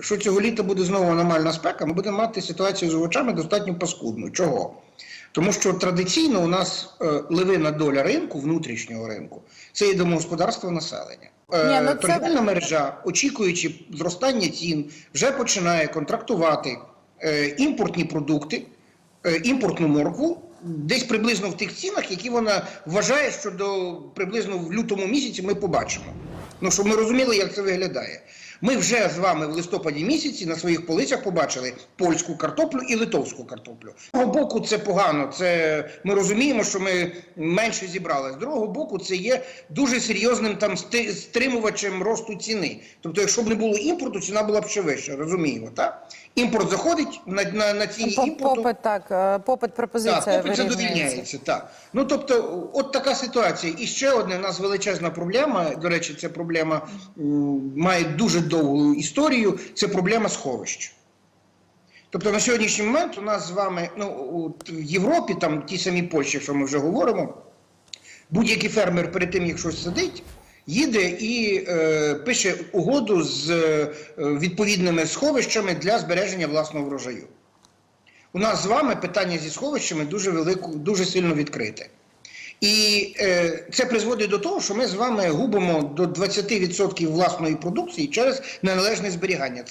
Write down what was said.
Якщо цього літа буде знову аномальна спека, ми будемо мати ситуацію з овочами достатньо паскудну. Чого? Тому що традиційно у нас е, левина доля ринку, внутрішнього ринку, це є домогосподарство населення. Е, Ні, ну це- мережа, очікуючи зростання цін, вже починає контрактувати е, імпортні продукти, е, імпортну моркву. Десь приблизно в тих цінах, які вона вважає, що до приблизно в лютому місяці ми побачимо. Ну щоб ми розуміли, як це виглядає. Ми вже з вами в листопаді місяці на своїх полицях побачили польську картоплю і литовську картоплю. З одного боку, це погано. Це ми розуміємо, що ми менше зібрали. З другого боку, це є дуже серйозним там стримувачем росту ціни. Тобто, якщо б не було імпорту, ціна була б ще вища. Розуміємо, так? Імпорт заходить на, на, на ціні По- імпорту. Попит, так, е, попит пропозиція Так, попит задовільняється, так. Ну тобто, от така ситуація. І ще одна у нас величезна проблема. До речі, ця проблема має дуже довгу історію. Це проблема сховищ. Тобто на сьогоднішній момент у нас з вами, ну в Європі, там ті самі Польщі, що ми вже говоримо, будь-який фермер перед тим, як щось садить, їде і е, пише угоду з е, відповідними сховищами для збереження власного врожаю. У нас з вами питання зі сховищами дуже велику, дуже сильно відкрите. І е, це призводить до того, що ми з вами губимо до 20% власної продукції через неналежне зберігання.